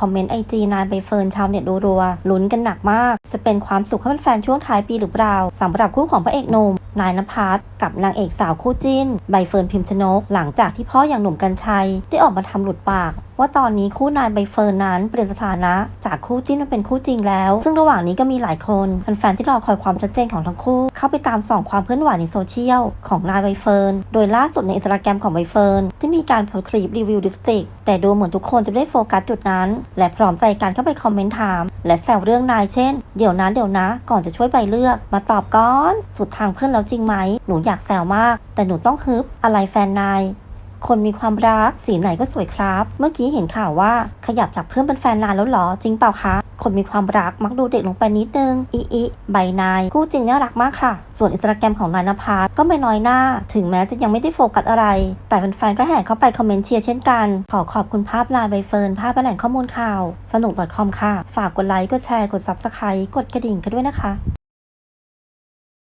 คอมเมนต์ไอจีนายใบเฟิร์นชาวเน็ตรัวๆลุ้นกันหนักมาก จะเป็นความสุขให้แฟนช่วงท้ายปีหรือเปล่าสำหรับคู่ของพระเอกหนุ่มนายนภัสกับนางเอกสาวคู่จิ้น ใบเฟิร์นพิมพ์ชนก หลังจากที่พ่ออย่างหนุ่มกัญชัย ได้ออกมาทำหลุดปากว่าตอนนี้คู่นายใบเฟิร์นนั้นเปลี่ยนสถานะจากคู่จิ้นมาเป็นคู่จริงแล้ว ซึ่งระหว่างนี้ก็มีหลายคนแฟนๆที่รอคอยความชัดเจนของทั้งคู่ เข้าไปตามส่องความเคลื่อนไหวในโซเชียลของนายใบเฟิร์นโดยล่าสุดในอินสตาแกรมของใบเฟิร์นที่มีการโพสต์คลิปรีวิวลิปสติก แต่ดูเหมือนทุกคนจะไม่ได้โฟกัสจุดนั้น และพร้อมใจกันเข้าไปคอมเมนต์ถาม และแซวเรื่องนายเช่น เดี๋ยวนะเดี๋ยวนะ ก่อนจะช่วยใบเลือก มาตอบก่อน สุดทางเพื่อนแล้วจริงไหมหนูอยากแซวมาก แต่หนูต้องฮึบอะไรแฟนนาย คนมีความรัก สีไหนก็สวยครับ เมื่อกี้เห็นข่าวว่าขยับจากเพื่อนเป็นแฟนนานแล้วหรอ จริงเปล่าคะ คนมีความรักมักดูเด็กลงไปนิดนึงอีอีใบนายคู่จริงน่ารักมากค่ะ ส่วนอินสตาแกรมของนายนภัสก็ไม่น้อยหน้า ถึงแม้จะยังไม่ได้โฟกัสอะไร แต่แฟนๆก็แห่เข้าไปคอมเมนต์เชียร์เช่นกัน ขอขอบคุณภาพนายใบเฟิร์นภาพและแหล่งข้อมูลข่าว สนุก .com ค่ะ ฝากกดไลค์กดแชร์กด subscribe กดกระดิ่งกันด้วยนะคะ